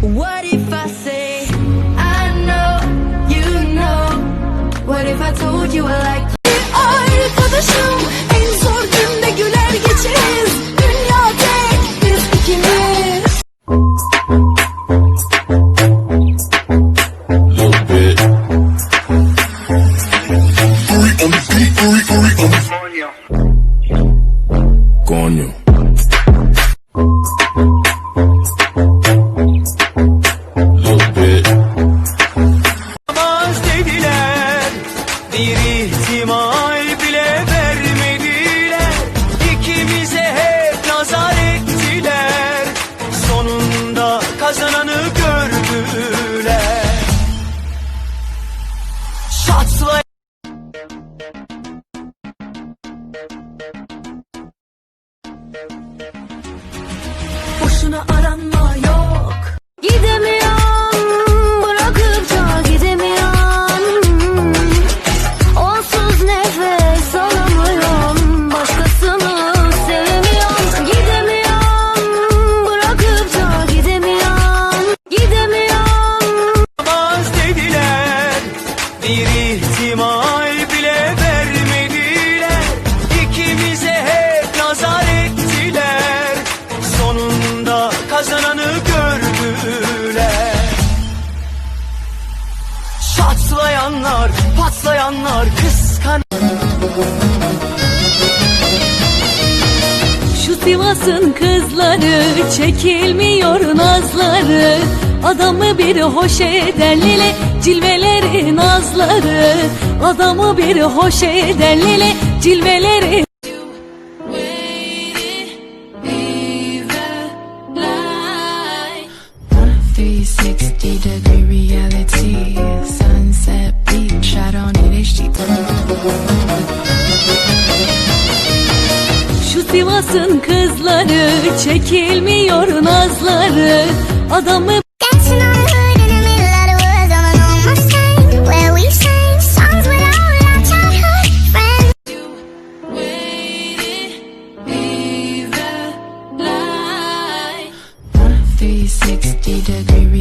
What if I say I know you know? What if I told you I like Arkadaşım en zor günde güler geçeriz. Dünya tek biz ikimiz. little bit. Coño. Bir ihtimal bile vermediler. İkimize hep nazar ettiler. Sonunda kazananı gördüler. Şatsla Boşuna Şatlayanlar, patlayanlar, kıskan Şu Sivas'ın kızları çekilmiyor nazları. Adamı bir hoş eder lele cilveleri nazları Adamı bir hoş eder lele cilveleri Sivas'ın kızları çekilmiyor nazları Adamı Dancing on the hood in the middle of the woods on an old Mustang, where we sang songs with all our childhood friends. 360 degree.